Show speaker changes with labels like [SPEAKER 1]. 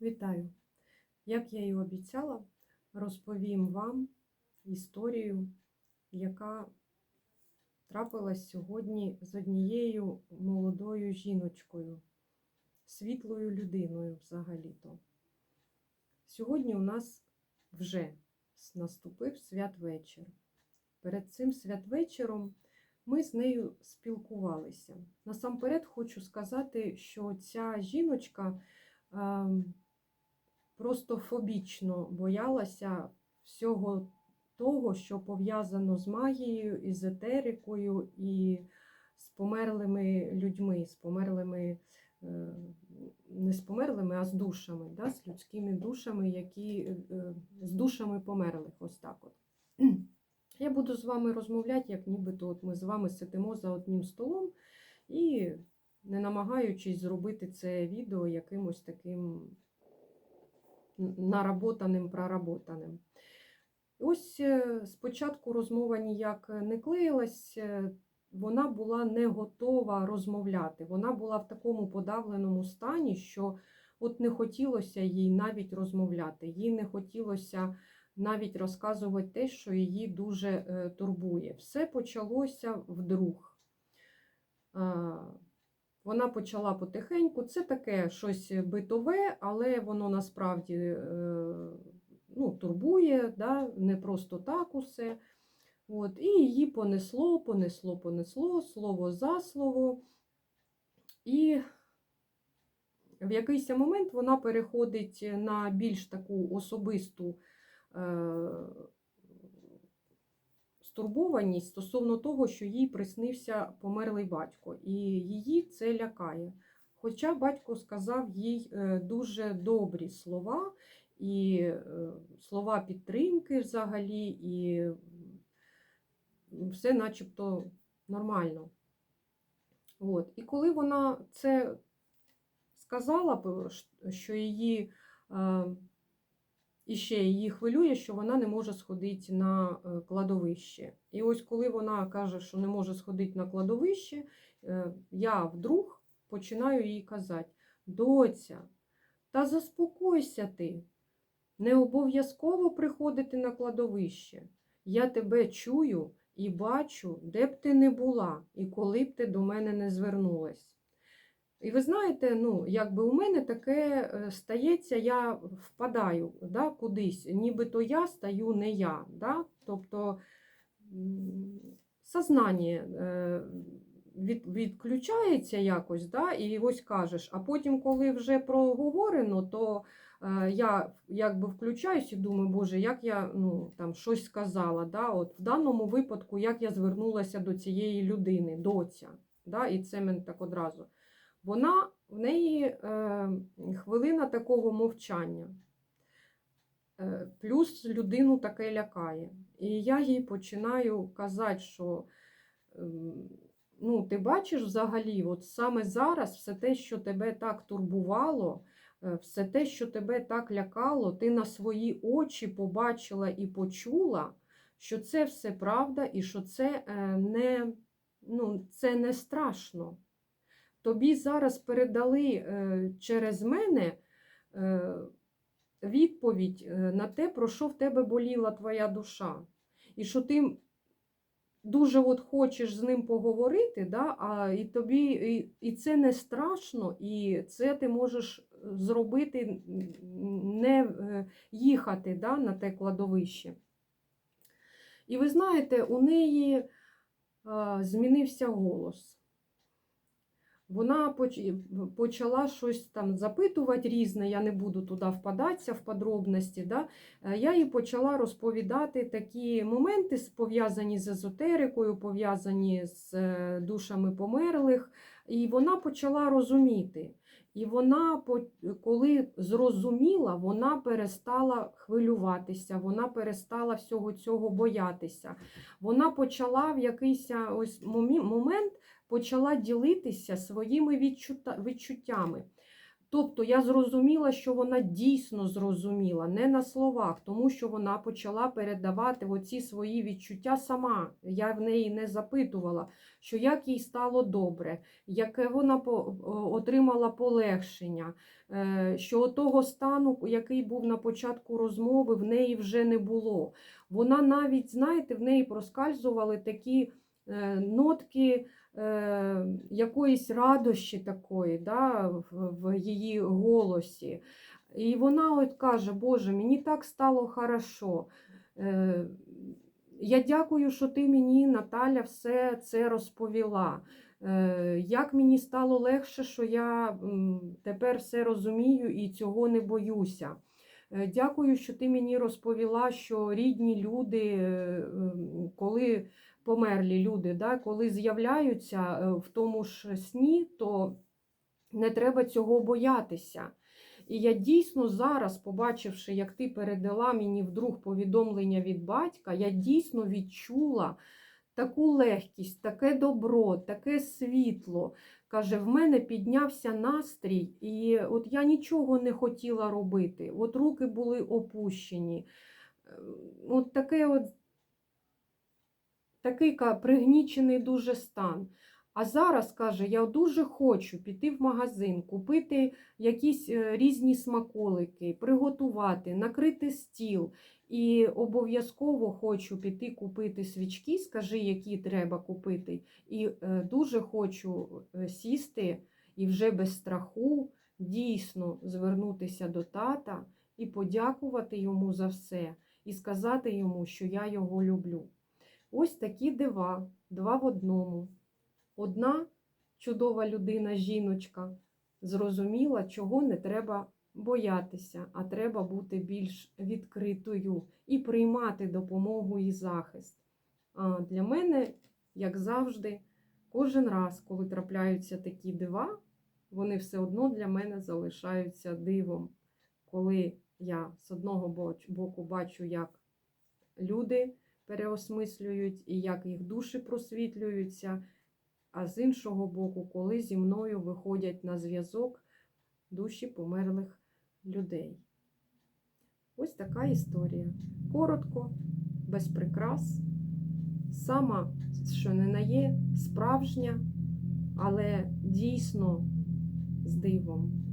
[SPEAKER 1] Вітаю! Як я і обіцяла, розповім вам історію, яка трапилась сьогодні з однією молодою жіночкою, світлою людиною взагалі-то. Сьогодні у нас вже наступив святвечір. Перед цим святвечором ми з нею спілкувалися. Насамперед хочу сказати, що ця жіночка ем, просто фобічно боялася всього того, що пов'язано з магією, езотерикою і з померлими людьми, з померлими, е, не з померлими, а з душами, да, з людськими душами, які е, з душами померлих. Ось так от. Я буду з вами розмовляти, як нібито от ми з вами сидимо за одним столом і не намагаючись зробити це відео якимось таким наработаним, проработаним. Ось е, спочатку розмова ніяк не клеїлась, е, вона була не готова розмовляти. Вона була в такому подавленому стані, що от не хотілося їй навіть розмовляти, їй не хотілося навіть розказувати те, що її дуже е, турбує. Все почалося вдруг. Вона почала потихеньку. Це таке щось битове, але воно насправді е, ну, турбує, да? не просто так усе. От, І її понесло, понесло, понесло, слово за слово. І в якийсь момент вона переходить на більш таку особисту е, стурбованість стосовно того, що їй приснився померлий батько, і її це лякає. Хоча батько сказав їй е, дуже добрі слова, і е, слова підтримки взагалі, і все начебто нормально. От. І коли вона це сказала, що її е, і ще її хвилює, що вона не може сходити на е, кладовище. І ось коли вона каже, що не може сходити на кладовище, е, я вдруг починаю їй казати: доця, та заспокойся ти, не обов'язково приходити на кладовище. Я тебе чую і бачу, де б ти не була, і коли б ти до мене не звернулась. І ви знаєте, ну, якби у мене таке е, стається, я впадаю да, кудись, нібито я стаю не я. Да? Тобто сознання е, від, відключається якось, да? і ось кажеш, а потім, коли вже проговорено, то е, я якби включаюсь і думаю, Боже, як я ну, там, щось сказала. Да? От В даному випадку, як я звернулася до цієї людини, доця. Да? І це мене так одразу вона в неї е, хвилина такого мовчання. Е, плюс людину таке лякає. І я їй починаю казати, що е, ну, ти бачиш взагалі, от саме зараз все те, що тебе так турбувало, е, все те, що тебе так лякало, ти на свої очі побачила і почула, що це все правда і що це е, не, ну, це не страшно. Тобі зараз передали е, через мене е, відповідь е, на те, про що в тебе боліла твоя душа. І що ти дуже от хочеш з ним поговорити, да, а і тобі і, і це не страшно, і це ти можеш зробити, не їхати да, на те кладовище. І ви знаєте, у неї змінився голос. Вона почала щось там запитувати різне, я не буду туди впадатися в подробності. Да? Е, я їй почала розповідати такі моменти, пов'язані з езотерикою, пов'язані з е, душами померлих. І вона почала розуміти. І вона, коли зрозуміла, вона перестала хвилюватися, вона перестала всього цього боятися. Вона почала в якийсь ось момент почала ділитися своїми відчуттями. Тобто я зрозуміла, що вона дійсно зрозуміла, не на словах, тому що вона почала передавати оці свої відчуття сама. Я в неї не запитувала, що як їй стало добре, яке вона отримала полегшення, е, що того стану, який був на початку розмови, в неї вже не було. Вона навіть, знаєте, в неї проскальзували такі е, нотки е, якоїсь радощі такої да, в, її голосі. І вона от каже, Боже, мені так стало хорошо. Е, я дякую, що ти мені, Наталя, все це розповіла. Е, Як мені стало легше, що я тепер все розумію і цього не боюся. Е, Дякую, що ти мені розповіла, що рідні люди, е, коли померлі люди, да, коли з'являються е, в тому ж сні, то не треба цього боятися. І я дійсно зараз, побачивши, як ти передала мені вдруг повідомлення від батька, я дійсно відчула таку легкість, таке добро, таке світло. Каже, в мене піднявся настрій, і от я нічого не хотіла робити. От руки були опущені. Е, От таке от такий пригнічений дуже стан. А зараз, каже, я дуже хочу піти в магазин, купити якісь е, різні смаколики, приготувати, накрити стіл. І обов'язково хочу піти купити свічки, скажи, які треба купити. І е, дуже хочу е, сісти і вже без страху дійсно звернутися до тата і подякувати йому за все, і сказати йому, що я його люблю. Ось такі дива, два в одному. Одна чудова людина, жіночка, зрозуміла, чого не треба боятися, а треба бути більш відкритою і приймати допомогу і захист. А для мене, як завжди, кожен раз, коли трапляються такі дива, вони все одно для мене залишаються дивом, коли я з одного боку бачу, як люди переосмислюють і як їх душі просвітлюються. А з іншого боку, коли зі мною виходять на зв'язок душі померлих людей. Ось така історія. Коротко, без прикрас, сама, що не на є, справжня, але дійсно з дивом.